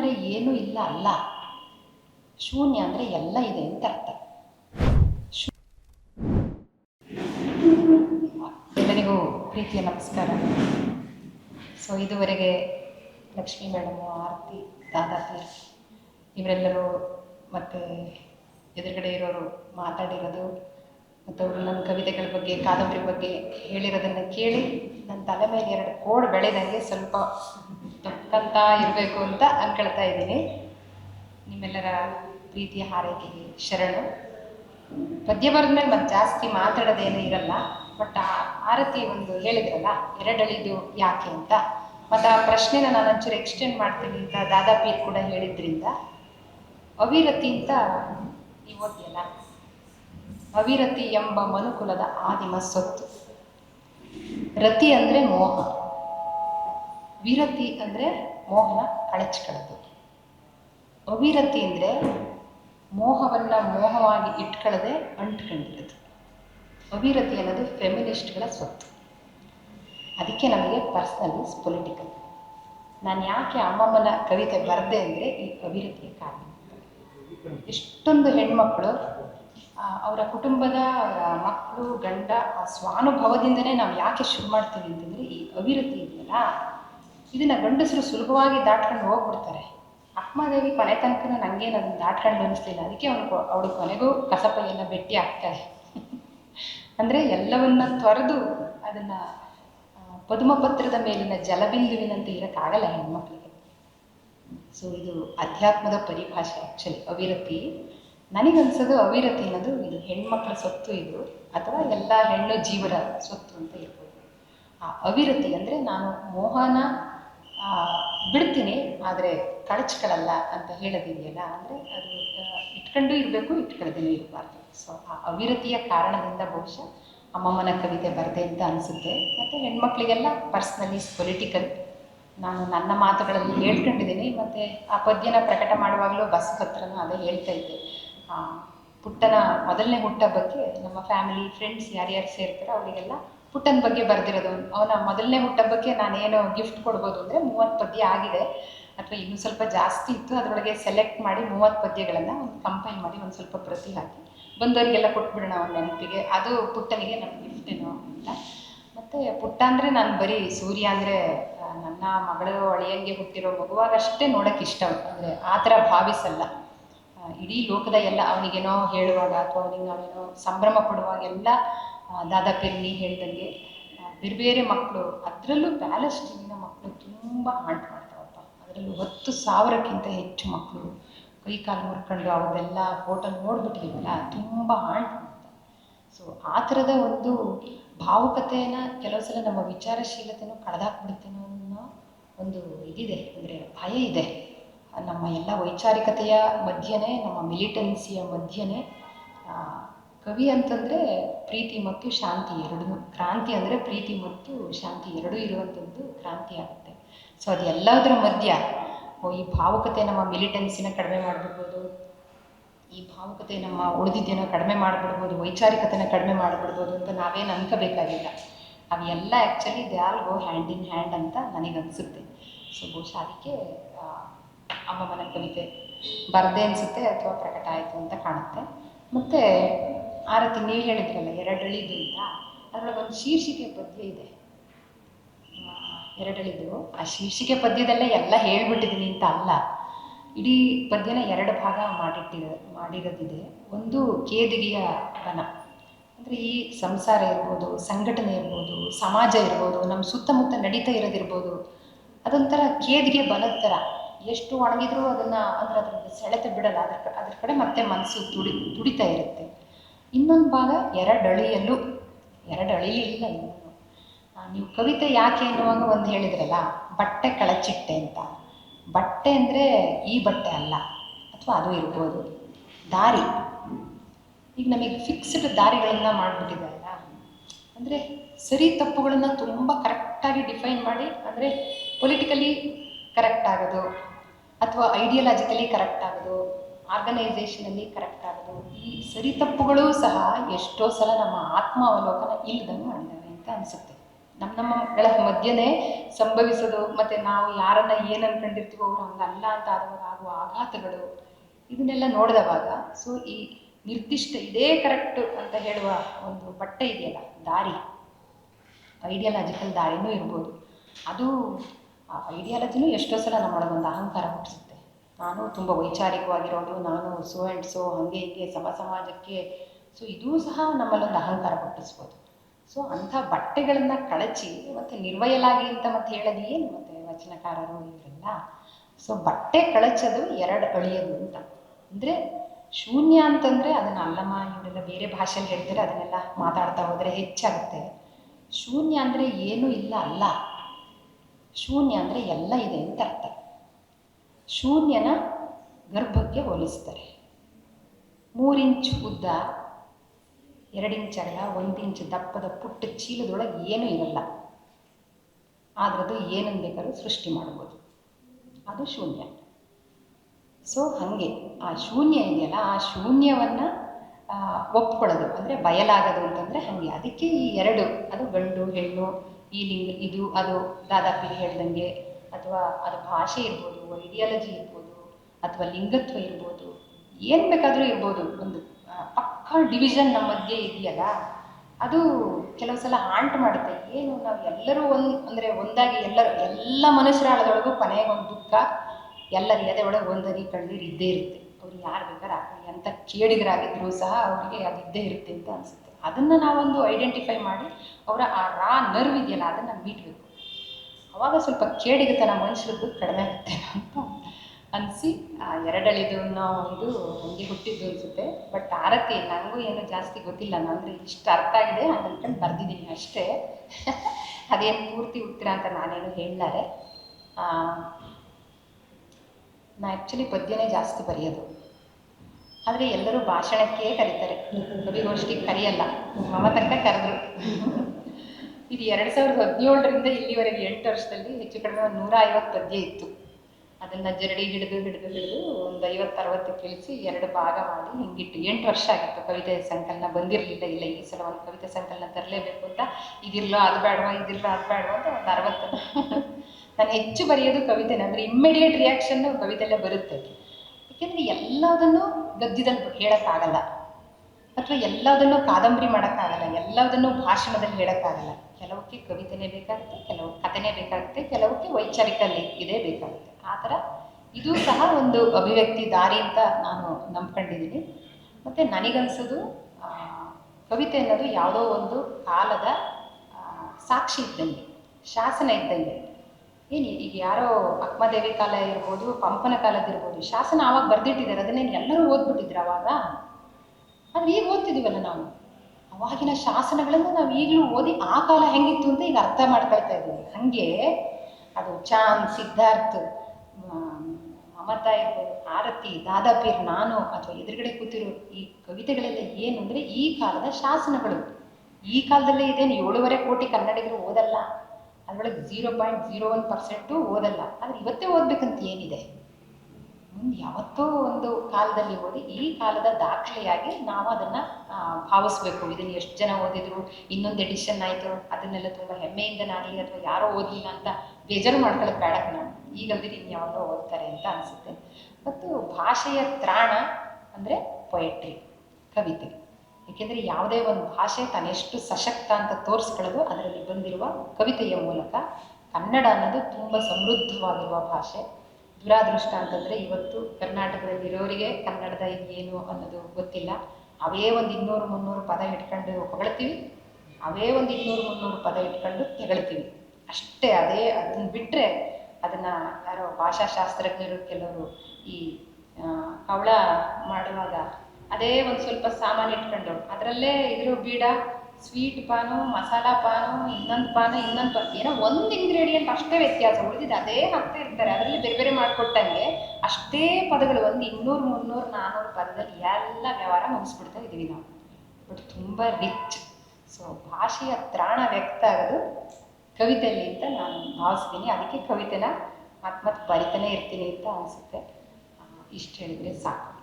ಅಂದರೆ ಏನೂ ಇಲ್ಲ ಅಲ್ಲ. ಶೂನ್ಯ ಅಂದರೆ ಎಲ್ಲ ಇದೆ ಅಂತ ಅರ್ಥ. ಎಲ್ಲರಿಗೂ ಪ್ರೀತಿಯ ನಮಸ್ಕಾರ. ಸೊ ಇದುವರೆಗೆ ಲಕ್ಷ್ಮೀ ಮೇಡಮ್ ಆರತಿ ದಾದಾಪೀರ್ ಇವರೆಲ್ಲರೂ ಮತ್ತು ಎದುರುಗಡೆ ಇರೋರು ಮಾತಾಡಿರೋದು ಮತ್ತು ಅವರು ನನ್ನ ಕವಿತೆಗಳ ಬಗ್ಗೆ, ಕಾದಂಬರಿ ಬಗ್ಗೆ ಹೇಳಿರೋದನ್ನು ಕೇಳಿ, ನನ್ನ ತಲೆ ಮೇಲೆ ಎರಡು ಕೋಡ್ ಬೆಳೆದಂಗೆ ಸ್ವಲ್ಪ ತಕ್ಕಂತ ಇರಬೇಕು ಅಂತ ಅನ್ಕೊಳ್ತಾ ಇದ್ದೀನಿ. ನಿಮ್ಮೆಲ್ಲರ ಪ್ರೀತಿಯ ಹಾರೈಕೆಗೆ ಶರಣು. ಪದ್ಯ ಬರೆದ್ಮೇಲೆ ಮತ್ತೆ ಜಾಸ್ತಿ ಮಾತಾಡೋದೇನು ಇರಲ್ಲ, ಬಟ್ ಆ ಆರತಿ ಒಂದು ಹೇಳಿದ್ರಲ್ಲ ಎರಡಳಿದು ಯಾಕೆ ಅಂತ. ಮತ್ತು ಆ ಪ್ರಶ್ನೆನ ನಾನು ಒಂಚೂರು ಎಕ್ಸ್ಟೆಂಡ್ ಮಾಡ್ತೀನಿ ಅಂತ ದಾದಾಪೀರ್ ಕೂಡ ಹೇಳಿದ್ರಿಂದ. ಅವಿರತಿ ಅಂತ ನೀವು ಓದ್ಯಲ್ಲ ಅವಿರತಿ ಎಂಬ ಮನುಕುಲದ ಆದಿಮ ಸೊತ್ತು. ರತಿ ಅಂದರೆ ಮೋಹ. ವಿರತಿ ಅಂದರೆ ಮೋಹನ ಕಳಚ್ಕೊಳ್ಳೋದು. ಅವಿರತಿ ಅಂದರೆ ಮೋಹವನ್ನು ಮೋಹವಾಗಿ ಇಟ್ಕೊಳ್ಳದೆ ಅಂಟ್ಕೊಂಡಿರೋದು. ಅವಿರತಿ ಅನ್ನೋದು ಫೆಮಿನಿಸ್ಟ್ಗಳ ಸ್ವತ್ತು. ಅದಕ್ಕೆ ನಮಗೆ ಪರ್ಸ್ನಲಿ ಪೊಲಿಟಿಕಲ್ ನಾನು ಯಾಕೆ ಅಮ್ಮಮ್ಮನ ಕವಿತೆ ಬರದೆ ಅಂದರೆ ಈ ಅವಿರತಿಯ ಕಾರಣ. ಎಷ್ಟೊಂದು ಹೆಣ್ಮಕ್ಳು ಅವರ ಕುಟುಂಬದ ಮಕ್ಕಳು, ಗಂಡ ಆ ಸ್ವಾನುಭವದಿಂದನೇ ನಾವು ಯಾಕೆ ಶುರು ಮಾಡ್ತೀವಿ ಅಂತಂದರೆ ಈ ಅವಿರತಿ ಇದೆಯಲ್ಲ. ಇದನ್ನು ಗಂಡಸರು ಸುಲಭವಾಗಿ ದಾಟ್ಕೊಂಡು ಹೋಗ್ಬಿಡ್ತಾರೆ. ಅಕ್ಕಮಾದೇವಿ ಕೊನೆ ತನಕ ನನಗೇನು ಅದನ್ನು ದಾಟ್ಕೊಂಡು ಅನಿಸ್ಲಿಲ್ಲ ಅದಕ್ಕೆ ಅವನು ಅವಳು ಕೊನೆಗೂ ಕಸಪೈಯನ್ನು ಭೇಟಿ ಆಗ್ತಾರೆ ಅಂದರೆ ಎಲ್ಲವನ್ನ ತೊರೆದು ಅದನ್ನು ಪದ್ಮಪತ್ರದ ಮೇಲಿನ ಜಲಬಿಂದುವಿನಂತೆ ಇರೋಕ್ಕಾಗಲ್ಲ ಹೆಣ್ಮಕ್ಳಿಗೆ. ಸೊ ಇದು ಅಧ್ಯಾತ್ಮದ ಪರಿಭಾಷೆ ಆ್ಯಕ್ಚುಲಿ ಅವಿರತಿ. ನನಗನ್ಸೋದು ಅವಿರತಿ ಅನ್ನೋದು ಇದು ಹೆಣ್ಮಕ್ಳ ಸೊತ್ತು ಇದು, ಅಥವಾ ಎಲ್ಲ ಹೆಣ್ಣು ಜೀವರ ಸೊತ್ತು ಅಂತ ಇರ್ಬೋದು ಆ ಅವಿರತಿ ಅಂದರೆ ನಾನು ಮೋಹನ ಬಿಡ್ತೀನಿ, ಆದರೆ ಕಳಚ್ಕೊಳ್ಳಲ್ಲ ಅಂತ ಹೇಳೋದಿದೆಯಲ್ಲ, ಅಂದರೆ ಅದು ಇಟ್ಕೊಂಡು ಇರಬೇಕು ಇಟ್ಕೊಳ್ಳದೇನೆ ಇರಬಾರ್ದು. ಸೊ ಆ ಅವಿರತಿಯ ಕಾರಣದಿಂದ ಬಹುಶಃ ಅಮ್ಮಮ್ಮನ ಕವಿತೆ ಬರದೆ ಅಂತ ಅನಿಸುತ್ತೆ. ಮತ್ತು ಹೆಣ್ಮಕ್ಳಿಗೆಲ್ಲ ಪರ್ಸ್ನಲಿ ಪೊಲಿಟಿಕಲ್. ನಾನು ನನ್ನ ಮಾತುಗಳಲ್ಲಿ ಹೇಳ್ಕೊಂಡಿದ್ದೀನಿ, ಮತ್ತು ಆ ಪದ್ಯನ ಪ್ರಕಟ ಮಾಡುವಾಗಲೂ ಬಸ್ ಹತ್ರನೂ ಅದೇ ಹೇಳ್ತಾ ಇದ್ದೆ. ಪುಟ್ಟನ ಮೊದಲನೇ ಹುಟ್ಟಹಬ್ಬಕ್ಕೆ ನಮ್ಮ ಫ್ಯಾಮಿಲಿ, ಫ್ರೆಂಡ್ಸ್ ಯಾರ್ಯಾರು ಸೇರ್ತಾರೋ ಅವರಿಗೆಲ್ಲ ಪುಟ್ಟನ ಬಗ್ಗೆ ಬರೆದಿರೋದು. ಅವನ ಮೊದಲನೇ ಹುಟ್ಟಹಬ್ಬಕ್ಕೆ ನಾನೇನು ಗಿಫ್ಟ್ ಕೊಡ್ಬೋದು ಅಂದರೆ ಮೂವತ್ತು ಪದ್ಯ ಆಗಿದೆ. ಅಥವಾ ಇನ್ನೂ ಸ್ವಲ್ಪ ಜಾಸ್ತಿ ಇತ್ತು. ಅದರೊಳಗೆ ಸೆಲೆಕ್ಟ್ ಮಾಡಿ ಮೂವತ್ತು ಪದ್ಯಗಳನ್ನು ಒಂದು ಕಂಪೈಲ್ ಮಾಡಿ ಒಂದು ಸ್ವಲ್ಪ ಪ್ರತಿ ಹಾಕಿ. ಬಂದವರಿಗೆಲ್ಲ ಕೊಟ್ಬಿಡೋಣ ಅವನ ನೆನಪಿಗೆ. ಅದು ಪುಟ್ಟನಿಗೆ ನನ್ನ ಗಿಫ್ಟ್ ಏನೋ ಅಂತ. ಮತ್ತು ಪುಟ್ಟ ಅಂದರೆ ನಾನು ಬರೀ ಸೂರ್ಯ ಅಂದರೆ ನನ್ನ ಮಗಳು ಅಳಿಯಂಗೆ ಹುಟ್ಟಿರೋ ಮಗುವಾಗಷ್ಟೇ ನೋಡೋಕ್ಕೆ ಇಷ್ಟ ಅಂದರೆ ಆ ಥರ ಭಾವಿಸಲ್ಲ. ಇಡೀ ಲೋಕದ ಎಲ್ಲ ಅವನಿಗೇನೋ ಹೇಳುವಾಗ ಅಥವಾ ಅವನಿಗೆ ನಾವೇನೋ ಸಂಭ್ರಮ ಪಡುವಾಗೆಲ್ಲ ಆ, ಪೆರ್ನಿ ಹೇಳ್ದಂಗೆ ಬೇರೆ ಬೇರೆ ಮಕ್ಕಳು ಅದರಲ್ಲೂ ಪ್ಯಾಲೆಸ್ಟೀನಿನ ಮಕ್ಕಳು ತುಂಬ ಹಾಂಟ್ ಮಾಡ್ತಾವಪ್ಪ. ಅದರಲ್ಲೂ ಹತ್ತು ಸಾವಿರಕ್ಕಿಂತ ಹೆಚ್ಚು ಮಕ್ಕಳು ಕೈ ಕಾಲು ಮುರ್ಕೊಂಡು ಅವ್ರದ್ದೆಲ್ಲ ಫೋಟೋ ನೋಡ್ಬಿಟ್ಟಿದ್ದೀವಲ್ಲ ತುಂಬ ಹಾಂಟ್ ಮಾಡ್ತಾರೆ. ಸೊ ಆ ಥರದ ಒಂದು ಭಾವುಕತೆಯನ್ನು ಕೆಲವು ಸಲ ನಮ್ಮ ವಿಚಾರಶೀಲತೆನೂ ಕಳೆದಾಕ್ಬಿಡ್ತೇನೋ ಅನ್ನೋ ಒಂದು ಇದಿದೆ ಅಂದರೆ ಭಯ ಇದೆ. ನಮ್ಮ ಎಲ್ಲ ವೈಚಾರಿಕತೆಯ ಮಧ್ಯನೇ ನಮ್ಮ ಮಿಲಿಟೆನ್ಸಿಯ ಮಧ್ಯನೇ ಕವಿ ಅಂತಂದರೆ ಪ್ರೀತಿ ಮತ್ತು ಶಾಂತಿ ಎರಡೂ ಕ್ರಾಂತಿ ಅಂದರೆ ಪ್ರೀತಿ ಮತ್ತು ಶಾಂತಿ ಎರಡೂ ಇರುವಂಥದ್ದು ಕ್ರಾಂತಿ ಆಗುತ್ತೆ. ಸೊ ಅದು ಎಲ್ಲದರ ಮಧ್ಯ ಈ ಭಾವುಕತೆ ನಮ್ಮ ಮಿಲಿಟೆನ್ಸಿನ ಕಡಿಮೆ ಮಾಡಿಬಿಡ್ಬೋದು ಈ ಭಾವುಕತೆ ನಮ್ಮ ಉಳಿದಿದ್ದೇನೋ ಕಡಿಮೆ ಮಾಡಿಬಿಡ್ಬೋದು ವೈಚಾರಿಕತೆನ ಕಡಿಮೆ ಮಾಡಿಬಿಡ್ಬೋದು ಅಂತ ನಾವೇನು ಅನ್ಕೋಬೇಕಾಗಿಲ್ಲ. ಅವೆಲ್ಲ actually they all go hand in hand ಅಂತ ನನಗನ್ಸುತ್ತೆ. ಸೊ ಬಹುಶಃ ಅದಕ್ಕೆ ಆ, ಅಮ್ಮಮ್ಮನ ಕವಿತೆ ಬರದೆ ಅನಿಸುತ್ತೆ ಅಥವಾ ಪ್ರಕಟ ಆಯಿತು ಅಂತ ಕಾಣುತ್ತೆ. ಮತ್ತು ಆರತಿ ನೀವು ಹೇಳಿದ್ರಲ್ಲ ಎರಡಳಿದು ಅಂತ. ಅದರೊಳಗೆ ಒಂದು ಶೀರ್ಷಿಕೆ ಪದ್ಯ ಇದೆ. ಎರಡಳಿದು ಆ ಶೀರ್ಷಿಕೆ ಪದ್ಯದಲ್ಲೇ ಎಲ್ಲ ಹೇಳ್ಬಿಟ್ಟಿದ್ದೀನಿ ಅಂತ ಅಲ್ಲ. ಇಡೀ ಪದ್ಯನ ಎರಡು ಭಾಗ ಮಾಡಿಟ್ಟಿರ, ಮಾಡಿರೋದಿದೆ. ಒಂದು ಕೇದಿಗೆಯ ಬನ. ಅಂದರೆ ಈ ಸಂಸಾರ ಇರ್ಬೋದು, ಸಂಘಟನೆ ಇರ್ಬೋದು, ಸಮಾಜ ಇರ್ಬೋದು ನಮ್ಮ ಸುತ್ತಮುತ್ತ ನಡೀತಾ ಇರೋದಿರ್ಬೋದು, ಅದೊಂಥರ ಕೇದಿಗೆ ಬಲದ ಥರ ಎಷ್ಟು ಒಣಗಿದ್ರೂ ಅದನ್ನು ಅಂದ್ರೆ ಅದರ ಸೆಳೆತ ಬಿಡಲ್ಲ. ಅದ್ರ ಅದ್ರ ಕಡೆ ಮತ್ತೆ ಮನಸ್ಸು ತುಡಿ, ತುಡಿತಾ ಇರುತ್ತೆ. ಇನ್ನೊಂದು ಭಾಗ ಎರಡಳಿಯಲು ಎರಡಳಿ ಇಲ್ಲ ಇನ್ನೂ. ನೀವು ಕವಿತೆ ಯಾಕೆ ಎನ್ನುವಾಗ ಒಂದು ಹೇಳಿದ್ರಲ್ಲ, ಬಟ್ಟೆ ಕಳಚಿಟ್ಟೆ ಅಂತ. ಬಟ್ಟೆ ಅಂದರೆ ಈ ಬಟ್ಟೆ ಅಲ್ಲ, ಅಥವಾ ಅದು ಇರ್ಬೋದು. ದಾರಿ. ಈಗ ನಮಗೆ ಫಿಕ್ಸ್ಡ್ ದಾರಿಗಳನ್ನು ಮಾಡಿಬಿಟ್ಟಿದ್ದಾರಲ್ಲ. ಅಂದರೆ ಸರಿ ತಪ್ಪುಗಳನ್ನು ತುಂಬ ಕರೆಕ್ಟಾಗಿ ಡಿಫೈನ್ ಮಾಡಿ, ಅಂದರೆ ಪೊಲಿಟಿಕಲಿ ಕರೆಕ್ಟ್ ಆಗೋದು, ಅಥವಾ ಐಡಿಯಾಲಜಿಕಲಿ ಕರೆಕ್ಟ್ ಆಗೋದು ಆರ್ಗನೈಸೇಷನಲ್ಲಿ ಕರೆಕ್ಟ್ ಈ ಸರಿ ತಪ್ಪುಗಳು ಸಹ ಎಷ್ಟೋ ಸಲ ನಮ್ಮ ಆತ್ಮ ಅವಲೋಕನ ಇಲ್ಲದಂಗೆ ಮಾಡಿದ್ದಾವೆ ಅಂತ ಅನಿಸುತ್ತೆ. ನಮ್ಮ ನಮ್ಮಗಳ ಮಧ್ಯನೇ ಸಂಭವಿಸೋದು, ಮತ್ತು ನಾವು ಯಾರನ್ನ ಏನು ಅನ್ಕೊಂಡಿರ್ತೀವೋ ಅವ್ರು ಹಂಗಲ್ಲ ಅಂತ ಆದಾಗ ಆಗುವ ಆಘಾತಗಳು ಇದನ್ನೆಲ್ಲ ನೋಡಿದವಾಗ ಸೊ ಈ ನಿರ್ದಿಷ್ಟ ಇದೇ ಕರೆಕ್ಟು ಅಂತ ಹೇಳುವ ಒಂದು ಬಟ್ಟೆ ಇದೆಯಲ್ಲ, ದಾರಿ ಐಡಿಯಾಲಜಿಕಲ್ ದಾರಿನೂ ಇರ್ಬೋದು. ಅದು ಆ ಐಡಿಯಾಲಜಿನೂ ಎಷ್ಟೋ ಸಲ ನಮ್ಮೊಳಗೊಂದು ಅಹಂಕಾರ ಹುಟ್ಟಿಸುತ್ತೆ. ನಾನು ತುಂಬ ವೈಚಾರಿಕವಾಗಿರೋದು, ನಾನು ಸೋ ಆ್ಯಂಡ್ ಸೋ ಹಾಗೆ ಹೀಗೆ ಸಮ ಸಮಾಜಕ್ಕೆ ಸೊ ಇದೂ ಸಹ ನಮ್ಮಲ್ಲೊಂದು ಅಹಂಕಾರ ಪಟ್ಟಿಸ್ಬೋದು ಸೊ ಅಂಥ ಬಟ್ಟೆಗಳನ್ನು ಕಳಚಿ ಮತ್ತು ನಿರ್ವಯಲಾಗಿ ಅಂತ ಮತ್ತೆ ಹೇಳೋದು ಏನು ಮತ್ತು ವಚನಕಾರರು ಇವರೆಲ್ಲ ಸೊ ಬಟ್ಟೆ ಕಳಚೋದು ಎರಡು ಅಳಿಯೋದು ಅಂತ. ಅಂದರೆ ಶೂನ್ಯ ಅಂತಂದರೆ ಅದನ್ನು ಅಲ್ಲಮ್ಮ ಇವರೆಲ್ಲ ಬೇರೆ ಭಾಷೆಯಲ್ಲಿ ಹೇಳ್ತಾರೆ, ಅದನ್ನೆಲ್ಲ ಮಾತಾಡ್ತಾ ಹೋದರೆ ಹೆಚ್ಚಾಗುತ್ತೆ. ಶೂನ್ಯ ಅಂದರೆ ಏನೂ ಇಲ್ಲ ಅಲ್ಲ. ಶೂನ್ಯ ಅಂದರೆ ಎಲ್ಲ ಇದೆ ಅಂತ ಅರ್ಥ. ಶೂನ್ಯನ ಗರ್ಭಕ್ಕೆ ಹೋಲಿಸ್ತಾರೆ. ಮೂರಿಂಚು ಉದ್ದ ಎರಡು ಇಂಚ್ ಅಗಲ ಒಂದು ಇಂಚ್ ದಪ್ಪದ ಪುಟ್ಟ ಚೀಲದೊಳಗೆ ಏನೂ ಇರಲ್ಲ. ಆದ್ರದ್ದು ಏನನ್ನು ಬೇಕಾದ್ರೂ ಸೃಷ್ಟಿ ಮಾಡ್ಬೋದು. ಅದು ಶೂನ್ಯ. ಸೊ ಹಾಗೆ ಆ ಶೂನ್ಯ ಇದೆಯಲ್ಲ, ಆ ಶೂನ್ಯವನ್ನು ಒಪ್ಕೊಳ್ಳೋದು, ಅಂದರೆ ಬಯಲಾಗೋದು ಅಂತಂದರೆ ಹಾಗೆ. ಅದಕ್ಕೆ ಈ ಎರಡು, ಅದು ಗಂಡು, ಹೆಣ್ಣು, ಈ ಲಿಂಗ, ಇದು, ಅದು ದಾದಾಪಿ ಹೇಳ್ದಂಗೆ ಅಥವಾ ಅದು ಭಾಷೆ ಇರ್ಬೋದು ಐಡಿಯಾಲಜಿ ಇರ್ಬೋದು, ಅಥವಾ ಲಿಂಗತ್ವ ಇರ್ಬೋದು, ಏನು ಬೇಕಾದರೂ ಇರ್ಬೋದು, ಒಂದು ಪಕ್ಕಾ ಡಿವಿಷನ್ ನಮ್ಮ ಮಧ್ಯೆ ಇದೆಯಲ್ಲ, ಅದು ಕೆಲವು ಸಲ ಹಾಂಟ್ ಮಾಡುತ್ತೆ. ಏನು ನಾವು ಎಲ್ಲರೂ ಒಂದು, ಅಂದರೆ ಒಂದಾಗಿ ಎಲ್ಲರೂ, ಎಲ್ಲ ಮನುಷ್ಯರ ಮನುಷ್ಯರಾಳದೊಳಗೂ ಕೊನೆಗೆ ಒಂದು ದುಃಖ ಎಲ್ಲರ ಎದೆ ಒಳಗೆ ಒಂದರಿ ಕಣ್ಣೀರು ಇದ್ದೇ ಇರುತ್ತೆ. ಅವ್ರು ಯಾರು ಬೇಕಾದ್ರೆ ಆಗಲಿ ಎಂಥ ಕೇಳಿದರಾಗಿದ್ರೂ ಸಹ ಅವರಿಗೆ ಅದು ಇದ್ದೇ ಇರುತ್ತೆ ಅಂತ ಅನಿಸುತ್ತೆ. ಅದನ್ನು ನಾವೊಂದು ಐಡೆಂಟಿಫೈ ಮಾಡಿ, ಅವರ ಆ ರಾ ನರ್ವ್ ಇದೆಯಲ್ಲ, ಅದನ್ನು ಮೀಟಬೇಕು. ಅವಾಗ ಸ್ವಲ್ಪ ಕೇಡಿಗತನ ಮನುಷ್ಯರದ್ದು ಕಡಿಮೆ ಆಗುತ್ತೆ ಅಂತ ಅನಿಸಿ, ಆ ಎರಡಳಿದು ಅನ್ನೋ ಇದು ನನಗೆ ಹುಟ್ಟಿದ್ದು ಅನಿಸುತ್ತೆ. ಬಟ್ ಆರತಿ ನನಗೂ ಏನು ಜಾಸ್ತಿ ಗೊತ್ತಿಲ್ಲ. ನಂದ್ರೆ ಇಷ್ಟು ಅರ್ಥ ಆಗಿದೆ. ಅಂದ್ಕೊಂಡು ಬರೆದಿದ್ದೀನಿ ಅಷ್ಟೇ. ಅದೇನು ಪೂರ್ತಿ ಉತ್ತರ ಅಂತ ನಾನೇನು ಹೇಳಲಾರೆ. ನಾ ಆ್ಯಕ್ಚುಲಿ ಪದ್ಯನೇ ಜಾಸ್ತಿ ಬರೆಯೋದು. ಆದರೆ ಎಲ್ಲರೂ ಭಾಷಣಕ್ಕೆ ಕರೀತಾರೆ ಕವಿಗೋಷ್ಠಿಗೆ ಕರೆಯಲ್ಲ. ಮಮತಕ್ಕ ಕರೆದ್ರು. ಇದು ಎರಡು ಸಾವಿರದ ಹದಿನೇಳರಿಂದ ಇಲ್ಲಿವರೆಗೆ ಎಂಟು ವರ್ಷದಲ್ಲಿ ಹೆಚ್ಚು ಕಡಿಮೆ ಒಂದು ನೂರ ಐವತ್ತು ಪದ್ಯ ಇತ್ತು. ಅದನ್ನು ಜರಡಿ ಹಿಡಿದು ಹಿಡಿದು ಹಿಡಿದು ಒಂದು ಐವತ್ತು ಅರವತ್ತು ಕಳಿಸಿ ಎರಡು ಭಾಗ ಮಾಡಿ ಹಿಂಗಿಟ್ಟು ಎಂಟು ವರ್ಷ ಆಗಿತ್ತು. ಕವಿತೆ ಸಂಕಲನ ಬಂದಿರಲಿಲ್ಲ. ಇಲ್ಲ, ಈ ಸಲ ಒಂದು ಕವಿತೆ ಸಂಕಲನ ತರಲೇಬೇಕು ಅಂತ ಇದಿರ್ಲೋ, ಅದು ಬೇಡವಾ, ಇದಿರ್ಲೋ, ಅದು ಬೇಡವಾ ಅಂತ ಒಂದು ಅರವತ್ತು ನಾನು ಹೆಚ್ಚು ಬರೆಯೋದು ಕವಿತೆನ. ಅಂದರೆ ಇಮ್ಮಿಡಿಯೇಟ್ ರಿಯಾಕ್ಷನ್ ಕವಿತೆಯಲ್ಲೇ ಬರುತ್ತೆ ಯಾಕೆಂದರೆ ಎಲ್ಲದನ್ನು ಗದ್ಯದಲ್ಲಿ ಹೇಳೋಕ್ಕಾಗಲ್ಲ. ಅಥವಾ ಎಲ್ಲದನ್ನು ಕಾದಂಬರಿ ಮಾಡೋಕ್ಕಾಗಲ್ಲ. ಎಲ್ಲದನ್ನು ಭಾಷಣದಲ್ಲಿ ಹೇಳೋಕ್ಕಾಗಲ್ಲ. ಕೆಲವಕ್ಕೆ ಕವಿತೆನೇ ಬೇಕಾಗುತ್ತೆ ಕೆಲವು ಕಥೆನೇ ಬೇಕಾಗುತ್ತೆ, ಕೆಲವಕ್ಕೆ ವೈಚಾರಿಕ ಇದೇ ಬೇಕಾಗುತ್ತೆ. ಆ ಥರ ಇದು ಸಹ ಒಂದು ಅಭಿವ್ಯಕ್ತಿ ದಾರಿ ಅಂತ ನಾನು ನಂಬ್ಕೊಂಡಿದ್ದೀನಿ. ಮತ್ತು ನನಗನ್ಸೋದು ಕವಿತೆ ಅನ್ನೋದು ಯಾವುದೋ ಒಂದು ಕಾಲದ ಸಾಕ್ಷಿ ಇದ್ದಂಗೆ, ಶಾಸನ ಇದ್ದಂಗೆ. ಏನು ಈಗ ಯಾರೋ ಅಕ್ಮದೇವಿ ಕಾಲ ಇರ್ಬೋದು, ಪಂಪನ ಕಾಲದಿರ್ಬೋದು ಶಾಸನ ಆವಾಗ ಬರೆದಿಟ್ಟಿದ್ದಾರೆ, ಅದನ್ನೇನು ಎಲ್ಲರೂ ಓದ್ಬಿಟ್ಟಿದ್ರು ಅವಾಗ? ಆದರೆ ಈಗ ಓದ್ತಿದ್ದೀವಲ್ಲ ನಾವು? ಅವಾಗಿನ ಶಾಸನಗಳನ್ನು ನಾವು ಈಗಲೂ ಓದಿ ಆ ಕಾಲ ಹೆಂಗಿತ್ತು ಅಂತ ಈಗ ಅರ್ಥ ಮಾಡ್ಕೊಳ್ತಾ ಇದ್ದೀವಿ. ಹಂಗೆ ಅದು ಚಾಂದ್, ಸಿದ್ಧಾರ್ಥ್ ಮಮತಾ ಆರತಿ, ದಾದಾಪೀರ್, ನಾನು ಅಥವಾ ಎದುರುಗಡೆ ಕೂತಿರೋ ಈ ಕವಿತೆಗಳೆಲ್ಲ ಏನು ಅಂದರೆ ಈ ಕಾಲದ ಶಾಸನಗಳು. ಈ ಕಾಲದಲ್ಲೇ ಇದೇನು ಏಳುವರೆ ಕೋಟಿ ಕನ್ನಡಿಗರು ಓದಲ್ಲ? ಅದರೊಳಗೆ zero point zero one percent ಓದಲ್ಲ. ಆದರೆ ಇವತ್ತೇ ಓದಬೇಕಂತ ಏನಿದೆ? ಮುಂದೆ ಯಾವತ್ತೋ ಒಂದು ಕಾಲದಲ್ಲಿ ಓದಿ, ಈ ಕಾಲದ ದಾಖಲೆಯಾಗಿ ನಾವು ಅದನ್ನು ಭಾವಿಸ್ಬೇಕು. ಇದನ್ನು ಎಷ್ಟು ಜನ ಓದಿದ್ರು, ಇನ್ನೊಂದು ಎಡಿಷನ್ ಆಯಿತು, ಅದನ್ನೆಲ್ಲ ತುಂಬ ಹೆಮ್ಮೆಯಿಂದನಾಗಲಿ ಅಥವಾ ಯಾರೋ ಓದಲಿಲ್ಲ ಅಂತ ಬೇಜಾರು ಮಾಡ್ಕೊಳಕ್ ಬೇಡ ಈಗ ಓದಿದ್ದು ಇನ್ನು ಯಾವಾಗಲೋ ಓದ್ತಾರೆ ಅಂತ ಅನಿಸುತ್ತೆ. ಮತ್ತು ಭಾಷೆಯ ತ್ರಾಣ ಅಂದರೆ ಪೊಯೆಟ್ರಿ ಕವಿತೆ. ಏಕೆಂದರೆ ಯಾವುದೇ ಒಂದು ಭಾಷೆ ತಾನೆಷ್ಟು ಸಶಕ್ತ ಅಂತ ತೋರಿಸ್ಕೊಳ್ಳೋದು ಅದರಲ್ಲಿ ಬಂದಿರುವ ಕವಿತೆಯ ಮೂಲಕ ಕನ್ನಡ ಅನ್ನೋದು ತುಂಬ ಸಮೃದ್ಧವಾಗಿರುವ ಭಾಷೆ. ದುರಾದೃಷ್ಟ ಅಂತಂದರೆ ಇವತ್ತು ಕರ್ನಾಟಕದಲ್ಲಿ ಇರೋರಿಗೆ ಕನ್ನಡದ ಏನು ಅನ್ನೋದು ಗೊತ್ತಿಲ್ಲ. ಅವೇ ಒಂದು ಇನ್ನೂರು ಮುನ್ನೂರು ಪದ ಇಟ್ಕೊಂಡು ಹೊಗಳ್ತೀವಿ. ಅವೇ ಒಂದು ಇನ್ನೂರು ಮುನ್ನೂರು ಪದ ಇಟ್ಕೊಂಡು ತೆಗಳ್ತೀವಿ. ಅಷ್ಟೇ ಅದೇ ಅದನ್ನ ಬಿಟ್ಟರೆ ಅದನ್ನು ಯಾರೋ ಭಾಷಾಶಾಸ್ತ್ರಜ್ಞರು ಕೆಲವರು ಈ ಕವಳ ಮಾಡುವಾಗ ಅದೇ ಒಂದು ಸ್ವಲ್ಪ ಸಾಮಾನು ಇಟ್ಕೊಂಡು ಅದರಲ್ಲೇ ಇದ್ರ ಬೀಡ ಸ್ವೀಟ್ ಪಾನು, ಮಸಾಲ ಪಾನು, ಇನ್ನೊಂದು ಪಾನು ಇನ್ನೊಂದು ಪಾನು, ಏನೋ ಒಂದು ಇಂಗ್ರೀಡಿಯೆಂಟ್ ಅಷ್ಟೇ ವ್ಯತ್ಯಾಸ ಉಳಿದಿದ್ದು ಅದೇ ಹಾಕ್ತಾ ಇರ್ತಾರೆ. ಅದರಲ್ಲಿ ಬೇರೆ ಬೇರೆ ಮಾಡಿಕೊಟ್ಟಂಗೆ ಅಷ್ಟೇ ಪದಗಳು ಒಂದು ಇನ್ನೂರು, ಮುನ್ನೂರು ನಾನ್ನೂರು ಪದದಲ್ಲಿ ಎಲ್ಲ ವ್ಯವಹಾರ ಮುಗಿಸ್ಬಿಡ್ತಾ ಇದ್ದೀವಿ ನಾವು. ಬಟ್ ತುಂಬ ರಿಚ್ ಸೊ ಭಾಷೆಯ ತ್ರಾಣ ವ್ಯಕ್ತ ಆಗೋದು ಕವಿತೆಯಲ್ಲಿ ಅಂತ ನಾನು ಭಾವಿಸ್ತೀನಿ. ಅದಕ್ಕೆ ಕವಿತೆನ ಮತ್ತೆ ಮತ್ತೆ ಬರಿತಾನೆ ಇರ್ತೀನಿ ಅಂತ ಅನಿಸುತ್ತೆ. ಇಷ್ಟು ಹೇಳಿದರೆ ಸಾಕು.